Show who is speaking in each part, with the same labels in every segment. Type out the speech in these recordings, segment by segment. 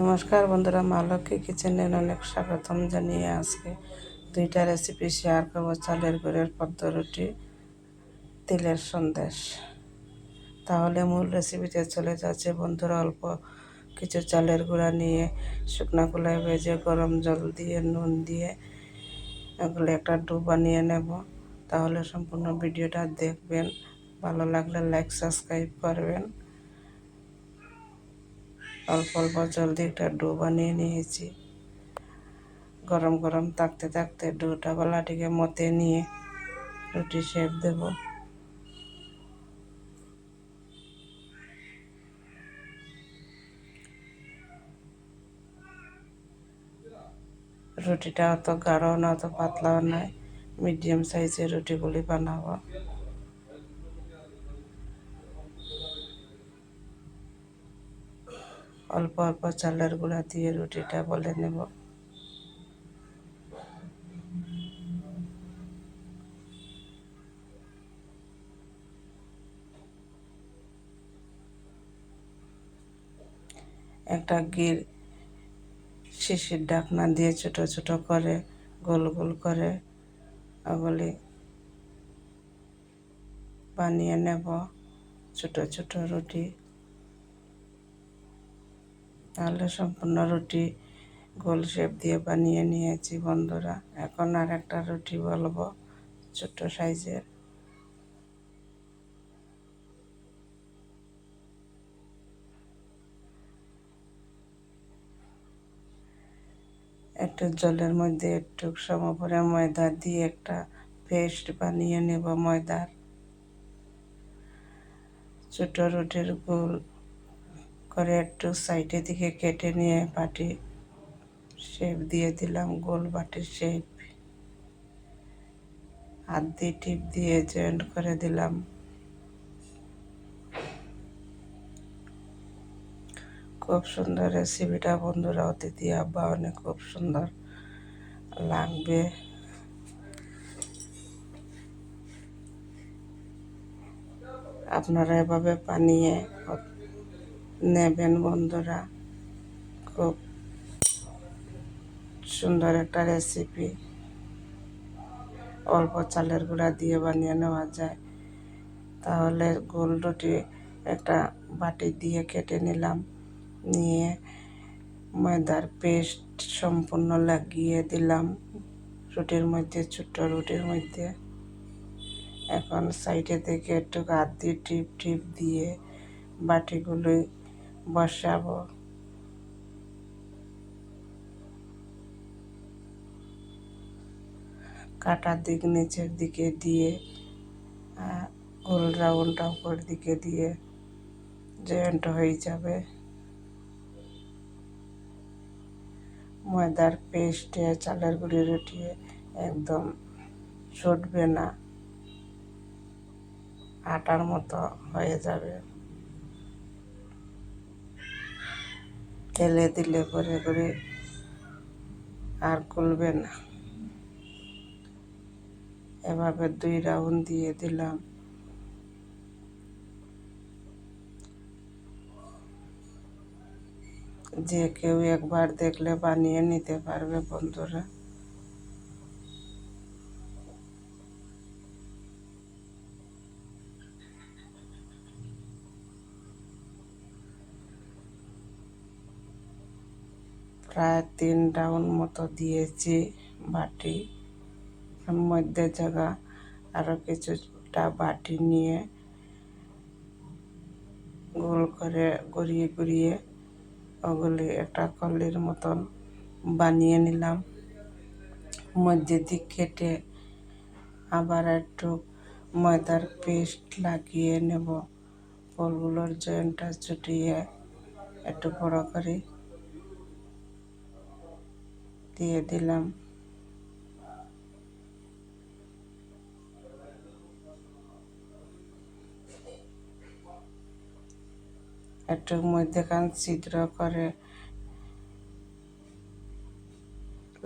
Speaker 1: নমস্কার বন্ধুরা, মা লক্ষ্মী কিচেনে অনেক স্বাগতম জানিয়ে আজকে দুইটা রেসিপি শেয়ার করব চালের গুড়ের পদ্ম রুটি, তিলের সন্দেশ। তাহলে মূল রেসিপিতে চলে যাচ্ছে বন্ধুরা, অল্প কিছু চালের গুঁড়া নিয়ে শুকনা কুলায় ভেজে গরম জল দিয়ে, নুন দিয়ে এগুলো একটা ডু বানিয়ে নেব। তাহলে সম্পূর্ণ ভিডিওটা দেখবেন, ভালো লাগলে লাইক সাবস্ক্রাইব করবেন। অল্প অল্প জল দিয়ে একটা ডো বানিয়ে নিয়েছি। গরম গরম থাকতে থাকতে ডোটা বালাটিকে মতে নিয়ে রুটি শেপ দেব। রুটিটা অত গাঢ় না, অত পাতলাও নয়। মিডিয়াম সাইজের রুটিগুলি বানাবো। অল্প অল্প চালের গুঁড়া দিয়ে রুটিটা বলে নেব। একটা গির শিশির ডাকনা দিয়ে ছোট ছোট করে, গোল গোল করে ওগুলি বানিয়ে নেব। ছোট ছোট রুটি তাহলে সম্পূর্ণ রুটি গোল শেপ দিয়ে বানিয়ে নিয়েছি বন্ধুরা। এখন আর একটা রুটি বলব ছোট সাইজের। একটু জলের মধ্যে একটু সমপরে ময়দা দিয়ে একটা পেস্ট বানিয়ে নেব ময়দার। ছোট রুটির গোল করে একটু সাইডের দিকে কেটে নিয়ে বাটি শেপ দিয়ে দিলাম, গোল বাটির শেপ। হাত দিয়ে টিপ দিয়ে জয়েন্ট করে দিলাম। খুব সুন্দর রেসিপিটা বন্ধুরা, অতিথি আব্বা অনেক খুব সুন্দর লাগবে। আপনারা এভাবে বানিয়ে নেবেন বন্ধুরা। খুব সুন্দর একটা রেসিপি অল্প চালের গুঁড়া দিয়ে বানিয়ে নেওয়া যায়। তাহলে গোল রুটি একটা বাটি দিয়ে কেটে নিলাম। নিয়ে ময়দার পেস্ট সম্পূর্ণ লাগিয়ে দিলাম রুটির মধ্যে, ছোট্ট রুটির মধ্যে। এখন সাইডে থেকে একটু হাত দিয়ে টিপ টিপ দিয়ে বাটিগুলোই বসাবো। কাটার দিক নিচের দিকে দিয়ে গোল রাউন্ডটা উপর দিকে দিয়ে জয়েন্ট হয়ে যাবে। ময়দার পেস্টে চালের গুঁড়ি রুটিয়ে একদম ছুটবে না। আটার মতো হয়ে যাবে। তেলে দিলে করে করে আর খুলবে না। এভাবে দুই রাউন্ড দিয়ে দিলাম। যে কেউ একবার দেখলে বানিয়ে নিতে পারবে বন্ধুরা। তিন রাউন্ড মতো দিয়েছি বাটি। মধ্যে জায়গা আরও কিছুটা বাটি নিয়ে গোল করে গড়িয়ে গড়িয়ে ওগুলি একটা কলির মতন বানিয়ে নিলাম। মধ্যে দিক কেটে আবার একটু ময়দার পেস্ট লাগিয়ে নেব। ফুলগুলোর জয়েন্টটা ছুটিয়ে একটু বড় করে। দিয়ে দিলাম। একটু মধ্যেখান ছিদ্র করে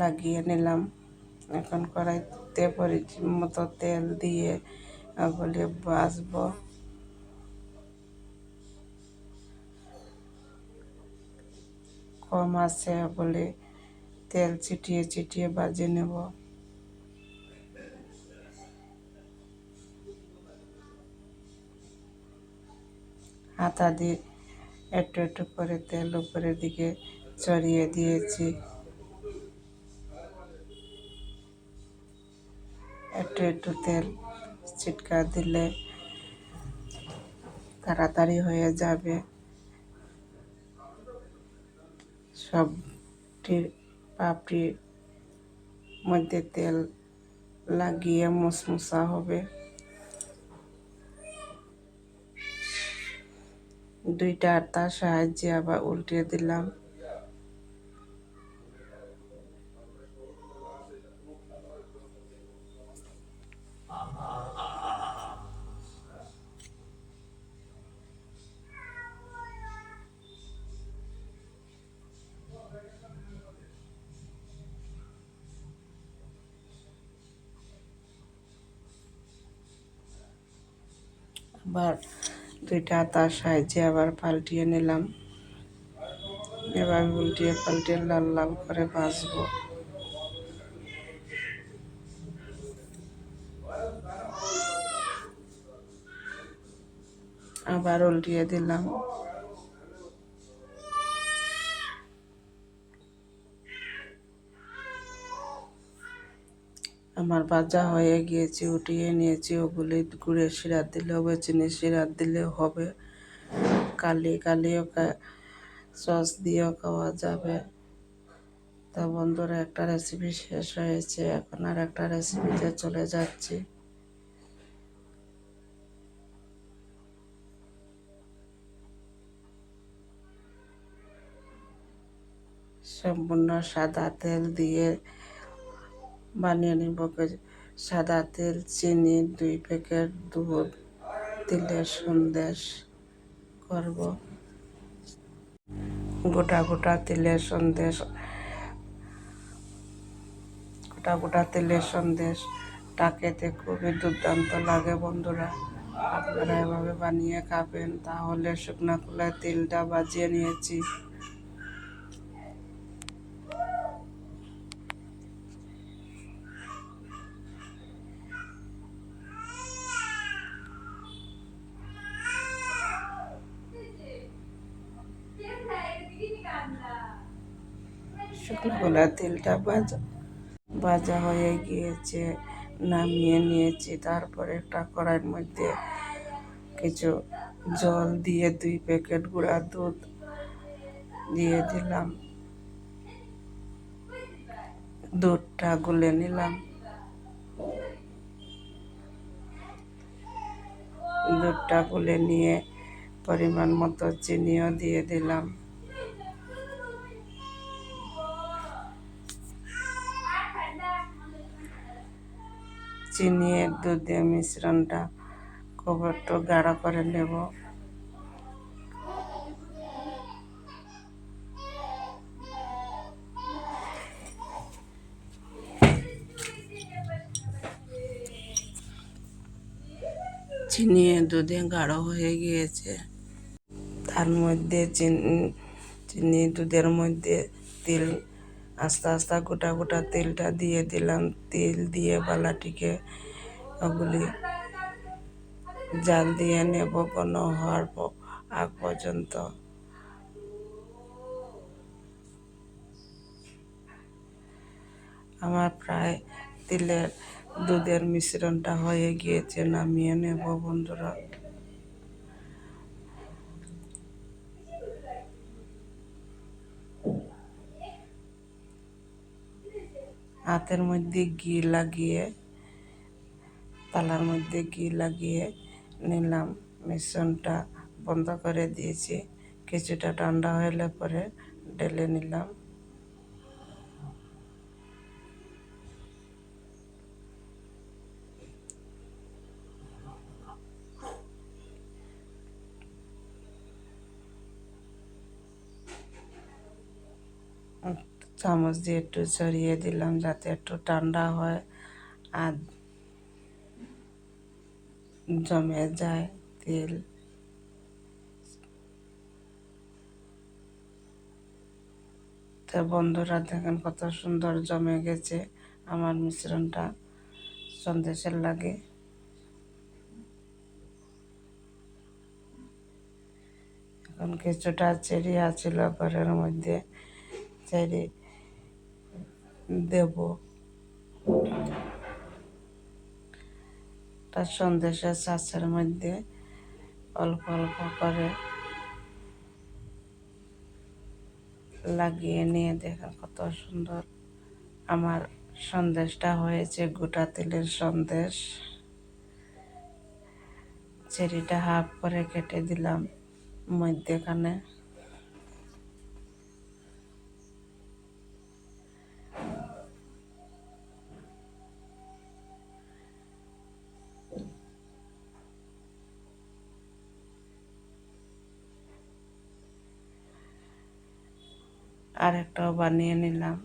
Speaker 1: লাগিয়ে নিলাম। এখন কড়াইতে পরিচিত মতো তেল দিয়ে বলে বাসবো কম আছে বলে তেল ছিটিয়ে ছিটিয়ে বাজে নেব। হাতা দিয়ে একটু একটু করে তেল উপরের দিকে চড়িয়ে দিয়েছি। একটু একটু তেল ছিটকা দিলে তাড়াতাড়ি হয়ে যাবে। সবটি পাপড়ির মধ্যে তেল লাগিয়ে মুসমুসা হবে। দুইটা আটার সাহায্যে আবার উল্টে দিলাম। আবার দুইটা আতা সাহায্যে আবার পাল্টিয়ে নিলাম। এবার উল্টিয়ে পাল্টিয়ে লাল লাল করে ভাজবো। আবার উল্টিয়ে দিলাম। আমার ভাজা হয়ে গিয়েছে, উঠিয়ে নিয়েছি। ওগুলি গুড়ের শিরাত দিলে হবে চিনির শিরাত দিলে হবে। কালি কালিও সস দিয়েও খাওয়া যাবে। তা বন্ধুরা, একটা রেসিপি শেষ হয়েছে। এখন আর একটা রেসিপিতে চলে যাচ্ছি। সম্পূর্ণ সাদা তেল দিয়ে বানিয়ে নিব সাদা তেল, চিনি, দুই প্যাকেট দুধ, তিলের সন্দেশ করব। গোটা গোটা তেলের সন্দেশ, গোটা গোটা তেলের সন্দেশ। টাকেতে খুবই দুর্দান্ত লাগে বন্ধুরা। আপনারা এভাবে বানিয়ে খাবেন, তাহলে শুকনা খোলায় তেলটা বাজিয়ে নিয়েছি। শুকনো খোলা তেলটা ভাজা ভাজা হয়ে গিয়েছে, নামিয়ে নিয়েছি। তারপরে একটা কড়াইয়ের মধ্যে কিছু জল দিয়ে দুই প্যাকেট গুঁড়া দুধ দিয়ে দিলাম। দুধটা গুলে নিলাম। দুধটা গুলে নিয়ে পরিমাণ মতো চিনিও দিয়ে দিলাম। চিনি এর দুধের মিশ্রণটা খুব একটু গাঢ় করে নেব। চিনি দুধে গাঢ় হয়ে গিয়েছে। তার মধ্যে চিনি দুধের মধ্যে তেল আস্তে আস্তে গোটা গোটা তেলটা দিয়ে দিলাম। তেল দিয়ে বালাটিকে ওগুলি জাল দিয়ে নেব কোনো হওয়ার আগ পর্যন্ত। আমার প্রায় তেলের দুধের মিশ্রণটা হয়ে গিয়েছে, নামিয়ে নেব বন্ধুরা। হাতের মধ্যে ঘি লাগিয়ে, তালার মধ্যে ঘি লাগিয়ে নিলাম। মিশ্রণটা বন্ধ করে দিয়েছি। কিছুটা ঠান্ডা হলে পরে ঢেলে নিলাম। চামচ দিয়ে একটু ছড়িয়ে দিলাম যাতে একটু ঠান্ডা হয় আর জমে যায় তেল। তো বন্ধুরা দেখেন কত সুন্দর জমে গেছে, আমার মিশ্রণটা সন্দেশের লাগে। এখন কিছুটা চেরি আছিল ঘরের মধ্যে চেরি দেব। তার সন্দেশের চাষের মধ্যে, অল্প অল্প করে লাগিয়ে নিয়ে দেখেন কত সুন্দর আমার সন্দেশটা হয়েছে, গোটা তেলের সন্দেশ। চেরিটা হাফ করে কেটে দিলাম মধ্যেখানে। আরেকটাও বানিয়ে নিলাম।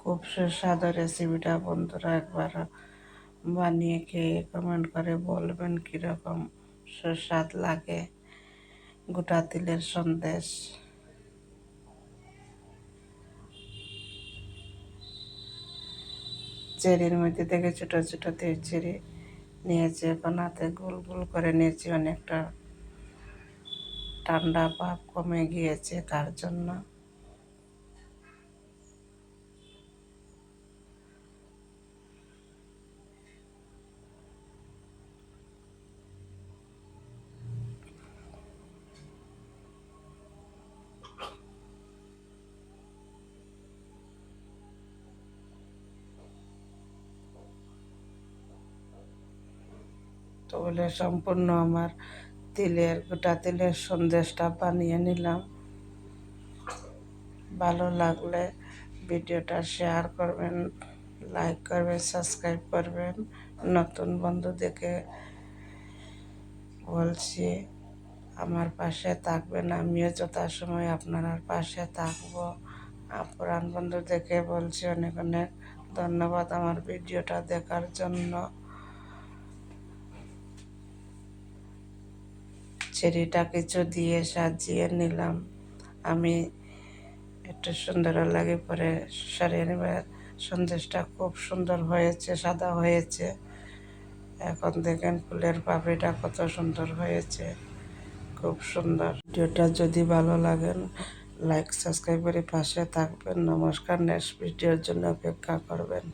Speaker 1: খুব সুস্বাদু রেসিপিটা বন্ধুরা, একবার বানিয়ে খেয়ে কমেন্ট করে বলবেন কীরকম সুস্বাদ লাগে গোটা তিলের সন্দেশ। চেরির মধ্যে থেকে ছোটো ছোটো তেল চেরি নিয়েছে, এখন হাতে গোল গোল করে নিয়েছি, অনেকটা ঠান্ডা ভাব কমে গিয়েছে তার জন্য। তো বলে সম্পূর্ণ আমার তিলের, গোটা তিলের সন্দেশটা বানিয়ে নিলাম। ভালো লাগলে ভিডিওটা শেয়ার করবেন, লাইক করবেন, সাবস্ক্রাইব করবেন। নতুন বন্ধু দেখে বলছি, আমার পাশে থাকবেন, আমিও যথাসময় আপনার পাশে থাকব। পুরান বন্ধু দেখে বলছি অনেক অনেক ধন্যবাদ আমার ভিডিওটা দেখার জন্য। চেরিটা কিছু দিয়ে সাজিয়ে নিলাম। আমি একটু সুন্দর লাগে পরে সারিয়ে নেবে। সন্দেশটা খুব সুন্দর হয়েছে, সাদা হয়েছে। এখন দেখেন ফুলের পাপড়িটা কত সুন্দর হয়েছে, খুব সুন্দর। ভিডিওটা যদি ভালো লাগেন লাইক, সাবস্ক্রাইব করে পাশে থাকবেন। নমস্কার, নেক্সট ভিডিওর জন্য অপেক্ষা করবেন।